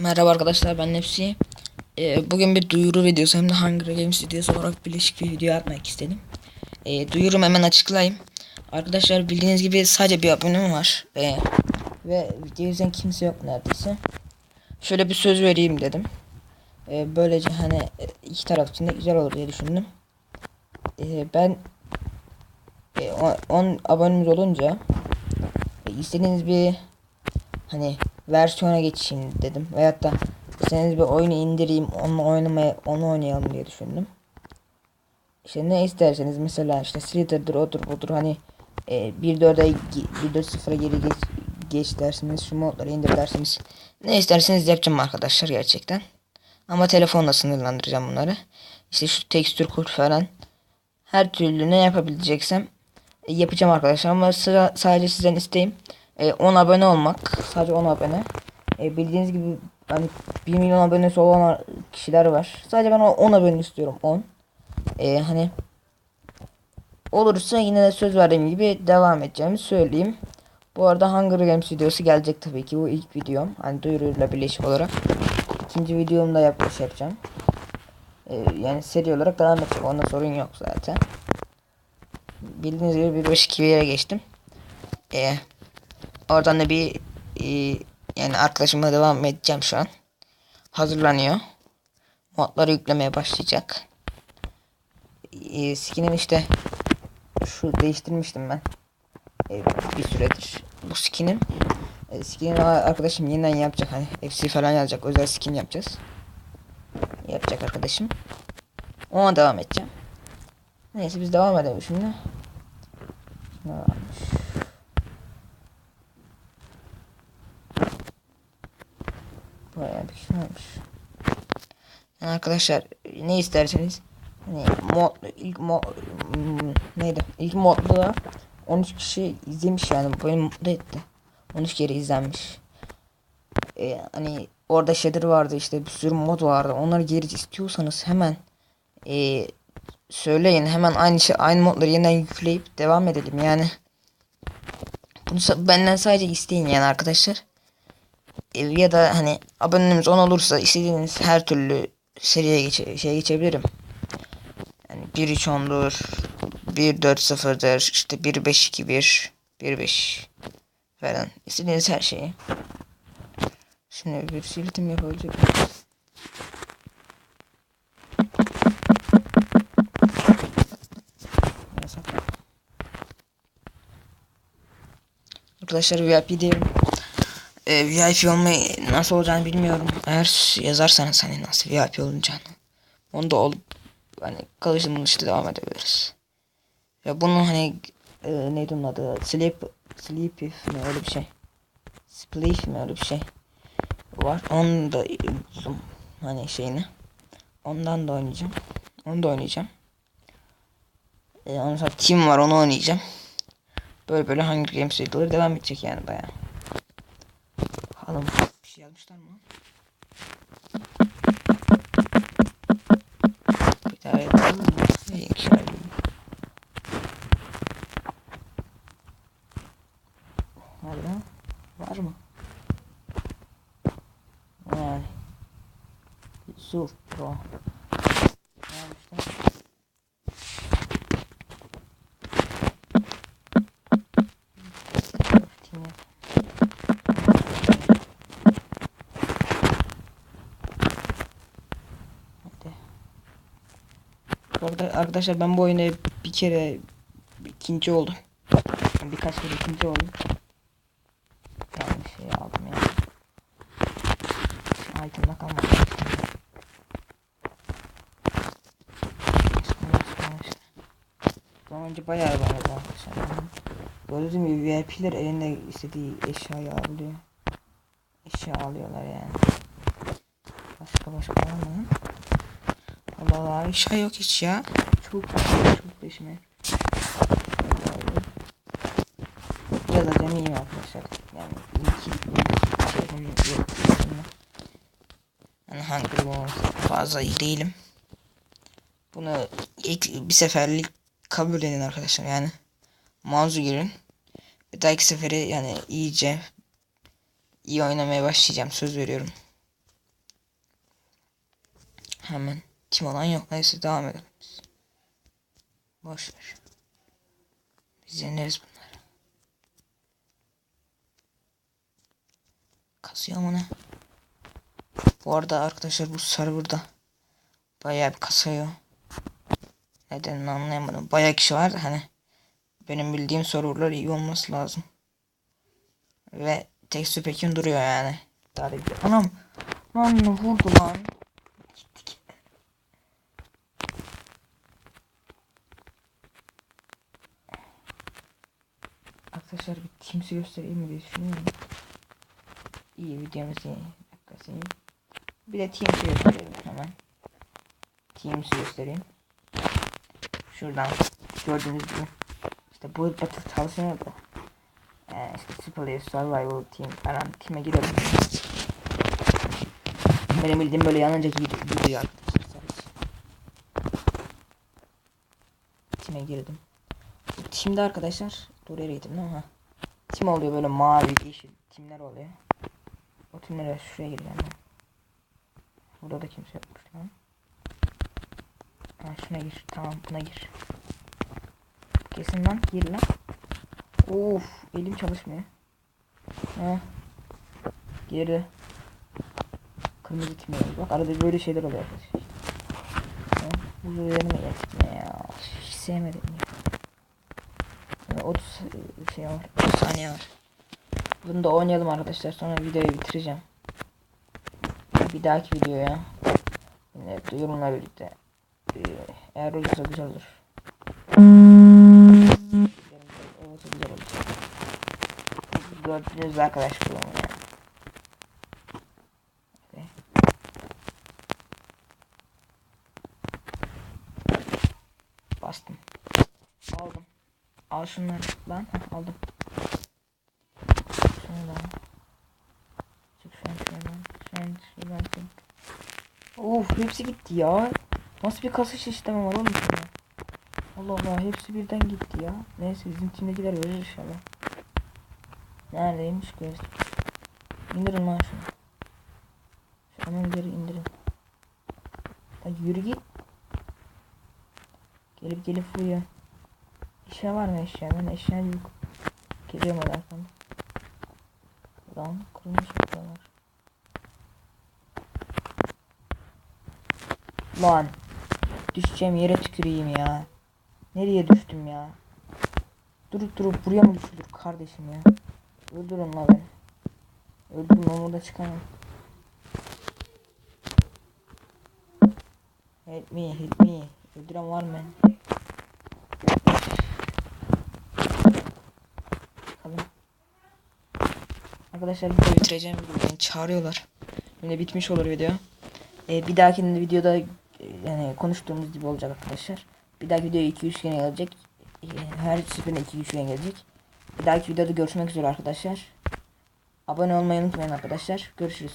Merhaba arkadaşlar ben Nefsi. Ee, bugün bir duyuru videosu hem de Hunger Games videosu olarak birleşik bir video atmak istedim. Ee, duyurumu hemen açıklayayım. Arkadaşlar bildiğiniz gibi sadece bir abonem var. Ee, ve video izleyen kimse yok neredeyse. Şöyle bir söz vereyim dedim. Ee, böylece hani e, iki taraf için de güzel olur diye düşündüm. Ee, ben 10 abonemiz olunca e, istediğiniz bir hani versiyona geçeyim dedim. Veyahut da istediğiniz bir oyunu indireyim onu oynamaya onu oynayalım diye düşündüm. İşte ne isterseniz mesela işte Slither'dır odur budur hani e, 1.4'e 1.4.0'a geri geç, geç dersiniz şu modları indir dersiniz. Ne isterseniz yapacağım arkadaşlar gerçekten. Ama telefonla sınırlandıracağım bunları. İşte şu tekstür kurt falan her türlü ne yapabileceksem e, yapacağım arkadaşlar ama sıra sadece sizden isteğim e, 10 abone olmak. Sadece 10 abone. E, bildiğiniz gibi hani 1 milyon abonesi olan kişiler var. Sadece ben o 10 abone istiyorum 10. E, hani olursa yine de söz verdiğim gibi devam edeceğimi söyleyeyim. Bu arada Hunger Games videosu gelecek tabii ki bu ilk videom. Hani duyuruyla birleşik olarak. İkinci videomu da yapmış yapacağım. Ee, yani seri olarak devam edecek. Onda sorun yok zaten. Bildiğiniz gibi bir başka yere geçtim. Ee, oradan da bir e, yani arkadaşımla devam edeceğim şu an. Hazırlanıyor. Modları yüklemeye başlayacak. Ee, skinim işte şu değiştirmiştim ben. Ee, bir süredir. Bu skinim. Ee, skinimi arkadaşım yeniden yapacak. Hani FC falan yazacak. Özel skin yapacağız yapacak arkadaşım. Ona devam edeceğim. Neyse biz devam edelim şimdi. Ne varmış? Bayağı bir şey varmış. Yani arkadaşlar ne isterseniz hani mod ilk mod neydi? İlk modda da 13 kişi izlemiş yani beni mutlu etti. 13 kere izlenmiş. Ee, hani Orada shader vardı işte bir sürü mod vardı. Onları geri istiyorsanız hemen e, söyleyin. Hemen aynı şey aynı modları yeniden yükleyip devam edelim. Yani bunu benden sadece isteyin yani arkadaşlar. Ya da hani abonemiz 10 olursa istediğiniz her türlü seriye geçe şey geçebilirim. Yani 1.3.10'dur. 1.4.0'dır. işte 1.5.2.1 1.5 falan. istediğiniz her şeyi. Şimdi bir siltim yapabilecek Arkadaşlar VIP diyelim. Ee, VIP olmayı nasıl olacağını bilmiyorum. Eğer yazarsanız hani nasıl VIP olacağını. Onu da olup hani kalıcı işte devam edebiliriz. Ya bunun hani e, neydi onun adı? Sleep Sleep mi öyle bir şey. Spleef mi öyle bir şey var. Onu da hani şeyini. Ondan da oynayacağım. Onu da oynayacağım. Ee, ondan sonra Team var onu oynayacağım. Böyle böyle Hunger Games videoları devam edecek yani baya. Bakalım bir şey yazmışlar mı? Bir daha yapalım mı? Hadi lan. Var mı? Yani. Yusuf Pro. Arada arkadaşlar ben bu oyuna bir kere ikinci oldum. Birkaç kere ikinci oldum. Yani şey aldım yani. Item'da kalmadı. Daha önce bayağı vardı arkadaşlar. Gördüğünüz gibi VIP'ler elinde istediği eşyayı alıyor. Eşya alıyorlar yani. Başka başka var mı? Allah Allah eşya yok hiç ya. Çok çok peşime. Biraz acemiyim arkadaşlar. Yani iki şey yok. Yani hangi fazla iyi değilim. Bunu ilk bir seferlik kabul edin arkadaşlar yani. Mouse'u girin. Bir dahaki sefere yani iyice iyi oynamaya başlayacağım söz veriyorum. Hemen tim olan yok. Neyse devam edelim biz. Boş ver. Biz yeneriz bunları. Kasıyor mu ne? Bu arada arkadaşlar bu serverda bayağı bir kasıyor. Nedenini anlayamadım. Bayağı kişi var hani benim bildiğim serverlar iyi olması lazım. Ve tek pekin duruyor yani. Daha da. Anam. Lan vurdu lan. Arkadaşlar bir Teams'i göstereyim mi diye düşünüyorum. İyi videomuz iyi. Bir de Teams'i gösterelim hemen. Teams'i göstereyim. Şuradan gördüğünüz gibi. İşte bu batı çalışıyor da. Ee, işte Super Survival Team falan team'e girelim. Benim bildiğim böyle yanınca video, sadece. Team'e girdim. Team'de arkadaşlar dur yere gittim. Team oluyor böyle mavi yeşil timler oluyor. O timlere şuraya gireceğim ben. Burada da kimse yokmuş lan. Ha şuna gir. Tamam buna gir. Kesin lan gir lan. Of elim çalışmıyor. Ha. Geri. Kırmızı tim oluyor. Bak arada böyle şeyler oluyor arkadaşlar. Bu üzerine ya. Hiç sevmedim ya. Yani 30 şey var. 30 saniye var. Bunu da oynayalım arkadaşlar. Sonra videoyu bitireceğim. Bir dahaki videoya. Yine duyurumla birlikte. Ee, Eğer olursa güzel olur. Olursa güzel olur. Gördüğünüz arkadaş kullanımı yani. Ve- Bastım. Aldım. Al şunları lan. Heh, aldım. Şunu da. Çık şu an şuradan. Şu an şuradan çık. Of hepsi gitti ya. Nasıl bir kasa sistemi var oğlum şurada. Allah Allah hepsi birden gitti ya. Neyse bizim timdekiler verir inşallah. Neredeymiş göz. İndirin lan şunu. Şu amelleri indirin. Ya yürü git. Gelip gelip vuruyor. Eşya var mı eşya? Ben eşya yok. Geliyorum arkamda. Lan kırılmış buralar. Lan. Düşeceğim yere tüküreyim ya. Nereye düştüm ya? Durup durup buraya mı düşülür kardeşim ya? Öldürün la beni. Öldüm ben burada çıkamam. Help me, help me. Öldüren var mı? Arkadaşlar video bitireceğim. Beni çağırıyorlar. Yine bitmiş olur video. Ee, bir dahaki videoda e, yani konuştuğumuz gibi olacak arkadaşlar. Bir dahaki videoya 2 üçgen gelecek. Ee, her seferinde 2 üçgen gelecek. Bir dahaki videoda görüşmek üzere arkadaşlar. Abone olmayı unutmayın arkadaşlar. Görüşürüz.